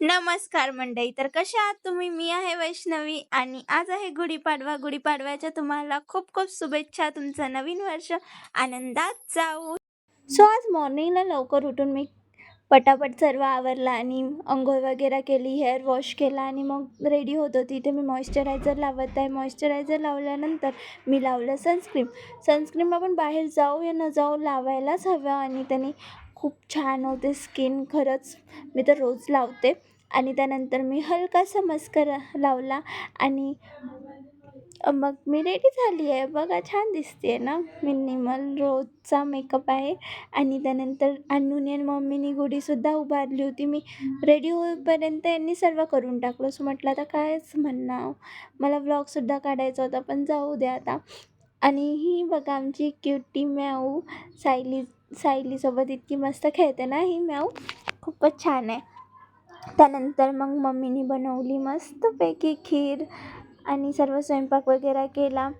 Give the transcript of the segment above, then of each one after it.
नमस्कार मंडळी. तर कशा आहात तुम्ही? मी आहे वैष्णवी आणि आज आहे गुढीपाडवा. गुढीपाडव्याच्या तुम्हाला खूप खूप शुभेच्छा. तुमचं नवीन वर्ष आनंदात जाऊ सो आज मॉर्निंगला लवकर उठून मी पटापट सर्व आवरला आणि अंघोळ वगैरे केली हेअर वॉश केला आणि मग रेडी होत होती. इथे मी मॉइश्चरायझर लावत आहे. मॉइश्चरायझर लावल्यानंतर मी लावलं सनस्क्रीम सनस्क्रीम आपण बाहेर जाऊ या न जाऊ लावायलाच हवं आणि त्याने खूप छान होते. स्किन खरंच मी तर रोज लावते. आणि त्यानंतर मी हलकासा मस्करा लावला आणि मग मी रेडी झाली आहे. बघा छान दिसते ना? मिनिमल रोजचा मेकअप आहे. आणि त्यानंतर अन्नूने मम्मीनी गुढीसुद्धा उभारली होती. मी रेडी होईपर्यंत यांनी सर्व करून टाकलं. सो म्हटलं आता कायच म्हणणं मला व्लॉगसुद्धा काढायचा होता पण जाऊ द्या आता. आणि ही बघा आमची क्युटी मॅऊ सायली सायलीसोबत इतकी मस्त खेळते ना ही म्याऊ? खूपच छान आहे. त्यानंतर मग मम्मीनी बनवली मस्तपैकी खीर आणि सर्व स्वयंपाक वगैरे केला.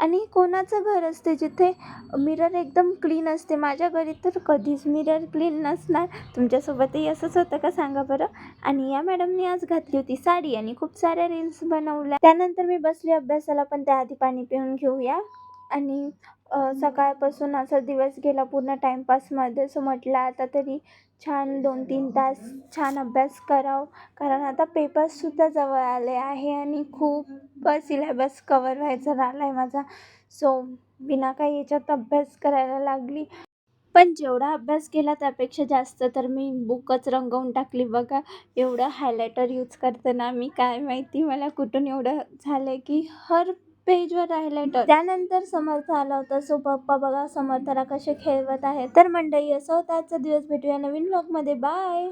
आणि कोणाचं घर असते जिथे मिरर एकदम क्लीन असते? माझ्या घरी तर कधीच मिरर क्लीन नसणार. तुमच्यासोबतही असंच होतं का सांगा बरं? आणि या मॅडमनी आज घातली होती साडी आणि खूप साऱ्या रील्स बनवल्या. त्यानंतर मी बसली अभ्यासाला पण त्याआधी पाणी पिऊन घेऊया. आणि सकाळपासून असा दिवस गेला पूर्ण टाईमपासमध्ये सो म्हटलं आता तरी छान दोन तीन तास छान अभ्यास करावं. कारण आता पेपर्ससुद्धा जवळ आले आहे आणि खूप सिलेबस कवर व्हायचा राहिला आहे माझा. सो बिना काही याच्यात अभ्यास करायला लागली. पण जेवढा अभ्यास केला त्यापेक्षा जास्त तर मी बुकच रंगवून टाकली. बघा एवढं हायलायटर यूज करते ना मी काय माहिती मला कुठून एवढं झालं आहे की हर पेजवर हायलायटर त्यानंतर समर्थ आला होता. सो पप्पा बघा समर्थला कसे खेळवत आहेत. तर मंडळी असं होतं. आजचा दिवस भेटूया नवीन ब्लॉगमध्ये बाय